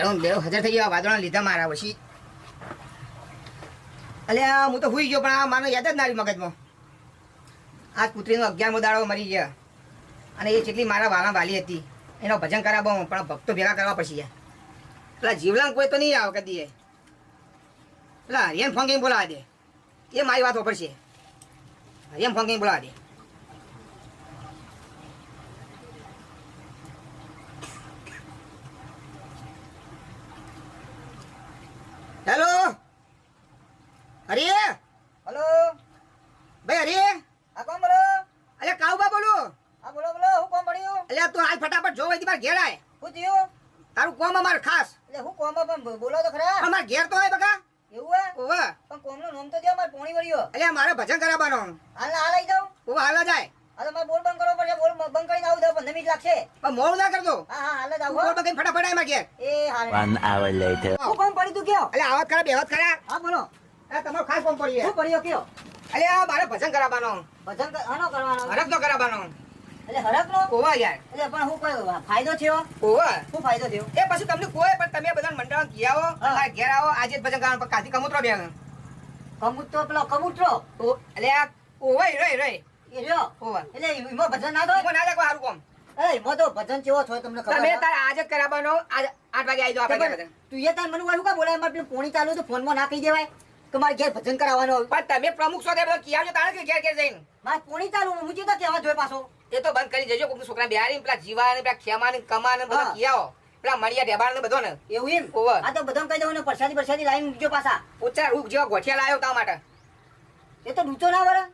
એવો હજાર થઈ ગયા વાદળા લીધા મારા પછી. અલ્યા, હું તો હુઈ ગયો, પણ આ મારો યાદ જ ના આવ્યું મગજમાં. આ કૂતરીનો અગિયારમો દાડો મરી ગયા. અને એ જેટલી મારા વાલા વાલી હતી, એનો ભજન કરાવવા પણ ભક્તો ભેગા કરવા પડશે પેલા જીવલાંગ કોઈ તો નહીં આવે કદી પેલા હરિયન ફોન કઈ બોલાવા દે. એ મારી વાત વાપરશે હરિયન ફોન કઈ બોલાવા દે હેલો હરી હલો ભાઈ હરી આ કોણ બોલો અલ્યા કાઉબા બોલું હા બોલો બોલો હું કોણ પડ્યું અલ્યા તું હાલ ફટાફટ જો વૈદી માર ઘેર આય થયું? તારું કોમ અમાર ખાસ. એટલે હું કોમ પણ બોલો તો ખરા. અમાર ઘેર તો હોય બકા. એવું હે? ઓવા પણ કોમનું નામ તો દે અમાર પોણી વળ્યો. એટલે મારે ભજન કરાવવાનો. હાલ હાલ આવી જાઉં. ઓવે હાલ જાય આ તો મારે બોલ બંધ કરવો પડશે. બોલ બંધ કરીને આવું દઉં પંદર મિનિટ લાગશે. પણ મોડું ના કરજો હા હા હાલ જ તું બોલ આવું બગઈ ફટાફટ આય માર ઘેર. એ હાલ. વન આવર લેટર હું કોમ પડી તું કયો? એટલે આવત કરે બેવત કરે હા બોલો. તમારો ખાસ કોમ પડી શું પડ્યો કયો? અલ્યા મારે ભજન કરાવવાનો. ભજન કરવાનો. હરક તો કરાવવાનો. એટલે હરક નો ઓવા યાર. એટલે પણ હું કોઈ ફાયદો થયો? ઓવા શું ફાયદો થયો? એ પછી તમને કોઈ પણ તમે બધા મંડળ ગયા આવો. ઘેર આવો આજે જ ભજન કરવાનું પણ કાથી કમૂતરો બે પેલો કબૂતરો? આ ઓવા રોય રોય. એ ઓવા એટલે એમાં ભજન ના ના લાગો હારું કોમ. એ એમાં તો ભજન કેવો થયો તમને ખબર તમે છે? આજે જ કરાવવાનો આજ આઠ વાગે આવી આપણે તું એ તાર મને વાળું કા બોલાય? મારે પોણી ચાલુ તો ફોનમાં ના કહી દેવાય. કે મારે ઘેર ભજન કરાવવાનો પણ તમે પ્રમુખ છો તે બધો કિયાવજો તારે કે ઘેર ઘેર જઈને? મારે કોણી ચાલુ હું તો કેવા જોઈએ પાછો. એ તો બંધ કરી દેજો કોઈક છોકરા બિહારી પેલા જીવા ને પેલા ખેમા ને કમા ને બધા કિયાઓ. પેલા મળિયા ઢેબાળ ને બધો ને એવું એમ? ઓવર. આ તો બધા કહી દઉં ને પ્રસાદી પ્રસાદી લાઈન મૂકજો પાછા. ઓછા રૂપ જેવા ગોઠિયા લાવ્યો તા માટે. એ તો ડૂચો ના વળે.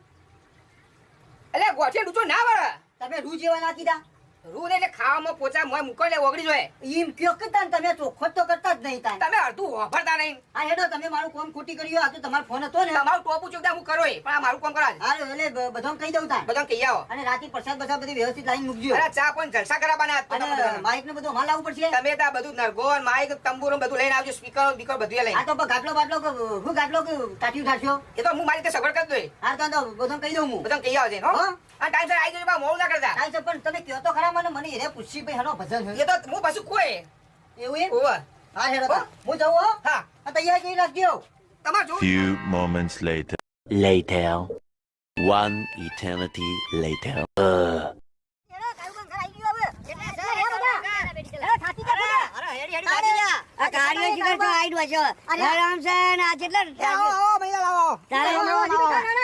એટલે ગોઠિયા ડૂચો ના વળે. તમે રૂ જેવા ના કીધા. રૂ ને એટલે ખાવામાં પોચા મોય મુકો લે ઓગળી જોય. એમ કયો કે તાન તમે ચોખ્ખો તો કરતા જ નહીં તાન. તમે અડધું વાપરતા નહીં. આ હેડો તમે મારું કોમ ખોટી કર્યું આ તો તમારો ફોન હતો ને. તમારું ટોપું ચૂકતા હું કરો પણ આ મારું કોમ કરા અરે એટલે બ- કહી દઉં તાન. બધા કહી આવો. અને રાતે પ્રસાદ બધા બધી વ્યવસ્થિત લાઈન મૂકજો. અરે ચા પણ જલસા કરાવવાના તમે માઇક ને બધું માલ લાવવું પડશે? તમે ત્યાં બધું નરગોન માઇક તંબુરો બધું લઈને આવજો સ્પીકર બીકર બધું લઈને. આ તો ગાટલો બાટલો હું ગાટલો કે ઉઠાશો એ તો હું મારી રીતે સગવડ કરી દઉં હાર તો બધાને કહી દઉં હું. બધા કહી આવજે હો. હા. આ ટાઈમ સર આવી જજો મોડું ના કરતા. ટાઈમ સર પણ તમે કહો તો ખરા? મને મને એને પૂછી ભાઈ હનો ભજન એ તો હું પાછું કોઈ એવું એમ ઓવર હા હેડો હું જાઉં હો હા આ તૈયાર કરી રાખજો તમાર જો Few moments later. Later. One eternity later. Uh. જેટલા તારે હમણાં આવો.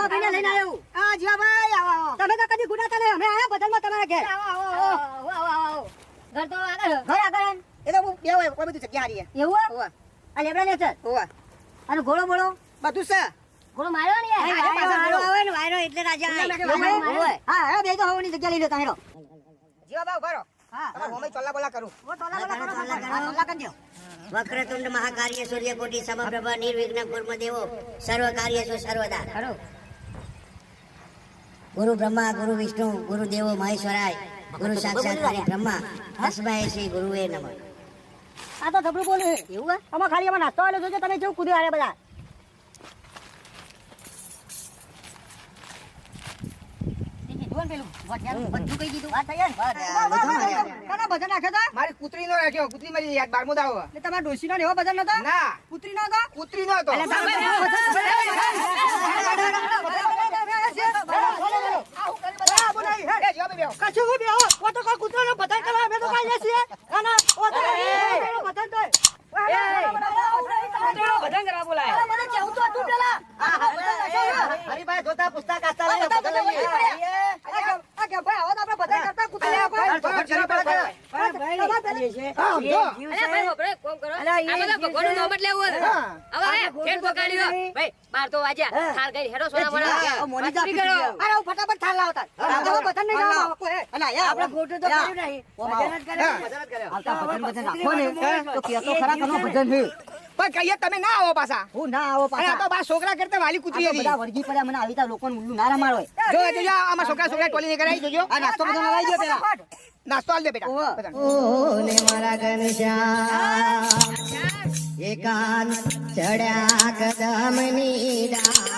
આ ભાઈને લઈને આવ્યો. તમે તો કદી ગુનાતા નહીં. અમે આયા ઘેર. ઘર તો આગળ. ઘર આગળ. એ તો બે હોય કોઈ બધું જગ્યા હારી એવું હે? આ લેબડા ને છે. ઓવર અને ઘોડો બોલો બધું છે ઘોડો માર્યો ને યાર. હા, વાયરો પાછળ આવે ને વાયરો એટલે રાજા આવે. એવું હે? એવું હે? હા બે તો હવાની જગ્યા લઈ લો તાહેડો જીવા બા ઊભા હા તમારે હોમે ચોલ્લા બોલા કરું વક્રતુંડ મહાકાર્ય સૂર્યકોટી સમપ્રભ નિર્વિઘ્ન કુર્મ દેવો સર્વ કાર્ય સર્વદા ગુરુ બ્રહ્મા ગુરુ વિષ્ણુ ગુરુ દેવો મહેશ્વરાય ગુરુ સાક્ષાત હરે બ્રહ્મા હસભાઈ શ્રી ગુરુએ નમઃ. આ તો ધબડું બોલે એવું હે? આમાં ખાલી આમાં નાસ્તો આવેલો જોજો તમે જેવું કૂદી આરે બધા. મારી કૂતરી નો રાખ્યો કૂતરી મારી યાદ બારમો દાવો તમારા ડોસી નો એવો ભજન નતો? ના. પુત્રી નો હતો. કૂતરી નો હતો એ જીવા ભાઈ બેહો. કશું હું બેહો ઓ તો કોઈ કૂતરાનો બદલ કરવા અમે તો કાંઈ નહીં છીએ ના ના ઓ તો કૂતરાનો બદલ તો ભજન કરવા બોલાય. મને કેવું તો તું પેલા? હરીભાઈ જોતા પુસ્તક આસ્તા લઈ આ કે ભાઈ આવો તો આપણે બધા કરતા કૂતરાનો ભાઈ, ભાઈ કરે. હા, જો. અરે ભાઈ હોભળો, કોમ કરો. આ બધા ભગવાનનું નામ જ લેવું. હવે હે, ઠેઠ પકડ્યો. ભાઈ, બાર તો વાજ્યા થાળ ગઈ હેડો સોના મોના. મોની જા કરો. અરે હું ફટાફટ થાળ લાવતા. આવો બટન નહીં લાવો અને આયા આપણે ફોટો તો કર્યું નહીં. ભજન જ કર્યું. આવતા ભજન ભજન રાખો ને. તો કે તો ખરા કનો ભજન છે. પણ કહીએ તમે ના આવો પાછા. હું ના આવો પાછા તો બા છોકરા કરતા વાલી કૂતરી હતી. બધા વળગી પડ્યા. મને આવી તા લોકોને ઉલ્લુ ના રમાડો જો જોજો આમાં છોકરા છોકરા ટોલી કરાવી જોજો આ નાસ્તો બધો લવાઈ ગયો પેલા. નાસ્તો આલ દે બેટા. ઓ ને મારા ઘનશ્યામ એકાંત ચડ્યા કદમની ઉતરો